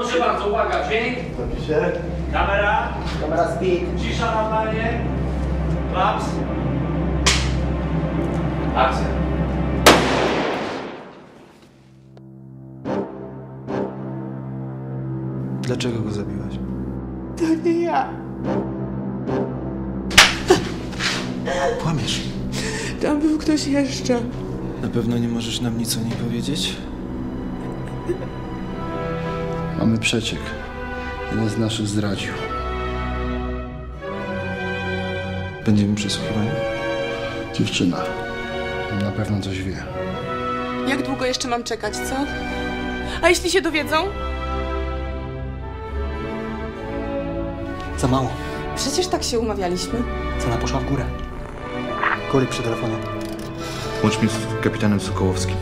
Proszę bardzo, uwaga, dźwięk, Zapiszę. kamera, Kamera speed. cisza na planie, klaps, akcja. Dlaczego go zabiłaś? To nie ja. Kłamiesz. Tam był ktoś jeszcze. Na pewno nie możesz nam nic o niej powiedzieć? Mamy przeciek. Jeden z naszych zdradził. Będziemy przesłuchiwani? Dziewczyna. Na pewno coś wie. Jak długo jeszcze mam czekać, co? A jeśli się dowiedzą? Za mało. Przecież tak się umawialiśmy. Cena poszła w górę. Kulik przy telefonie. Łącz mnie z kapitanem Sokołowskim.